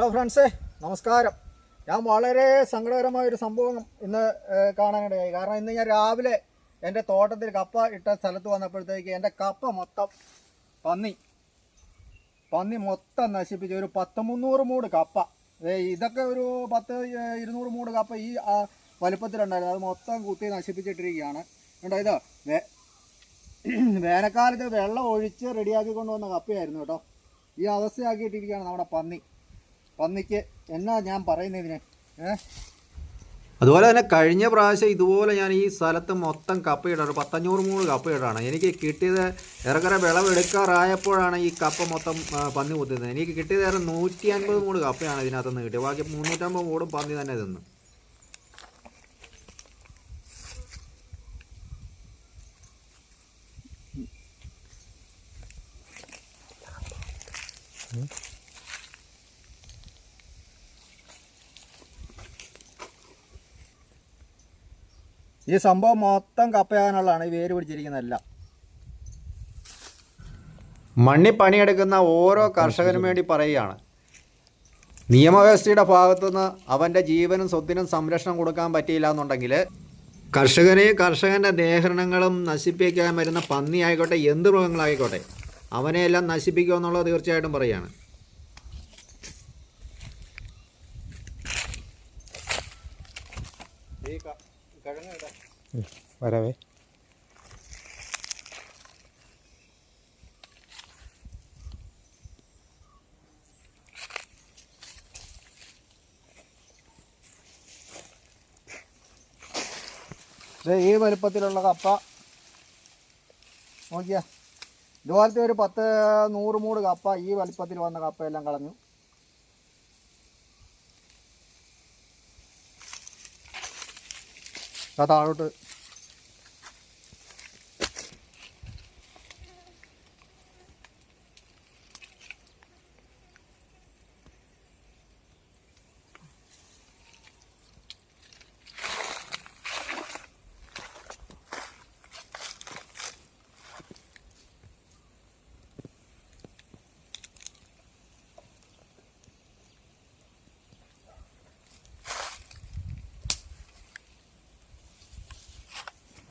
Hello ഫ്രണ്ട്സേ നമസ്കാരം. ഞാൻ വളരെ സങ്കടകരമായ ഒരു സംഭവം ഇന്ന് കാണാനിടയായി. കാരണം ഇന്ന് ഞാൻ രാവിലെ എന്റെ തോട്ടത്തിൽ കപ്പ ഇട്ട സ്ഥലത്ത് വന്നപ്പോഴത്തേക്ക് എന്റെ കപ്പ മൊത്തം പന്നി പന്നി മൊത്തം നശിപ്പിച്ചു ഒരു പത്ത് മുന്നൂറ് മൂട് കപ്പ. ഇതൊക്കെ ഒരു പത്ത് ഇരുന്നൂറ് മൂട് കപ്പ ഈ വലുപ്പത്തിലുണ്ടായിരുന്നു. അത് മൊത്തം കുത്തി നശിപ്പിച്ചിട്ടിരിക്കുകയാണ്. കണ്ടോ ഇത്? വേനൽക്കാലത്ത് വെള്ളം ഒഴിച്ച് റെഡിയാക്കി കൊണ്ടുവന്ന കപ്പയായിരുന്നു കേട്ടോ. ഈ അവസ്ഥയാക്കിയിട്ടിരിക്കുകയാണ് നമ്മുടെ പന്നി. പന്നിക്ക് എന്നാ ഞാൻ പറയുന്നതിന് ഏഹ് അതുപോലെ തന്നെ കഴിഞ്ഞ പ്രാവശ്യം ഇതുപോലെ ഞാൻ ഈ സ്ഥലത്ത് മൊത്തം കപ്പയിടാണ് പത്തഞ്ഞൂറ് മൂന്ന് കപ്പയിടാണ് എനിക്ക് കിട്ടിയത് ഏറെക്കുറെ വിളവെടുക്കാറായപ്പോഴാണ് ഈ കപ്പ മൊത്തം പന്നി കുത്തുന്നത് എനിക്ക് കിട്ടിയത് ഏറെ നൂറ്റി അൻപത് മൂട് കപ്പയാണ് ഇതിനകത്തുനിന്ന് കിട്ടിയത്. ബാക്കി മുന്നൂറ്റമ്പത് മൂടും പന്നി തന്നെ തിന്നു. ഈ സംഭവം മൊത്തം കപ്പയാകാനുള്ളതാണ്. ഈ വേര് പിടിച്ചിരിക്കുന്നതെല്ലാം മണ്ണി പണിയെടുക്കുന്ന ഓരോ കർഷകനും വേണ്ടി പറയുകയാണ്. നിയമവ്യവസ്ഥയുടെ ഭാഗത്തുനിന്ന് അവന്റെ ജീവനും സ്വത്തിനും സംരക്ഷണം കൊടുക്കാൻ പറ്റിയില്ല എന്നുണ്ടെങ്കിൽ കർഷകനെയും കർഷകന്റെ ദേഹരണങ്ങളും നശിപ്പിക്കാൻ വരുന്ന പന്നി ആയിക്കോട്ടെ എന്ത് മൃഗങ്ങളായിക്കോട്ടെ അവനെയെല്ലാം നശിപ്പിക്കുക എന്നുള്ളത് തീർച്ചയായിട്ടും പറയുകയാണ്. ഈ. വരവേ. ഈ വലുപ്പത്തിലുള്ള കപ്പ നോക്കിയാ. ഇതുപോലത്തെ ഒരു പത്ത് നൂറ് മൂട് കപ്പ ഈ വലുപ്പത്തിൽ വന്ന കപ്പയെല്ലാം കളഞ്ഞു. താഴോട്ട്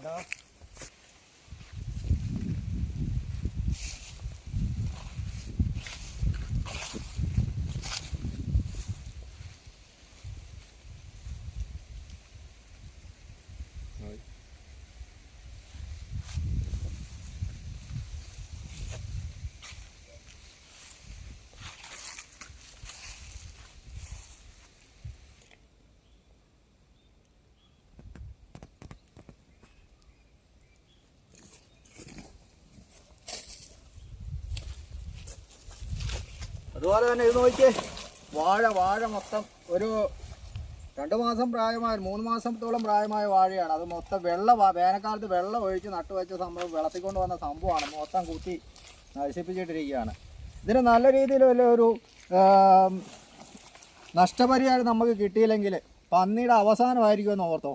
tough. അതുപോലെ തന്നെ ഇത് നോക്കിയേ വാഴ വാഴ മൊത്തം ഒരു രണ്ട് മാസം പ്രായമായ മൂന്ന് മാസത്തോളം പ്രായമായ വാഴയാണ്. അത് മൊത്തം വെള്ളം വേനൽക്കാലത്ത് വെള്ളം ഒഴിച്ച് നട്ടുവെച്ച സംഭവം വെള്ളത്തിക്കൊണ്ട് വന്ന സംഭവമാണ്. മൊത്തം കുത്തി നശിപ്പിച്ചിട്ടിരിക്കുകയാണ്. ഇതിന് നല്ല രീതിയിൽ ഒരു നഷ്ടപരിഹാരം നമുക്ക് കിട്ടിയില്ലെങ്കിൽ പന്നിയുടെ അവസാനമായിരിക്കുമെന്ന് ഓർത്തോ.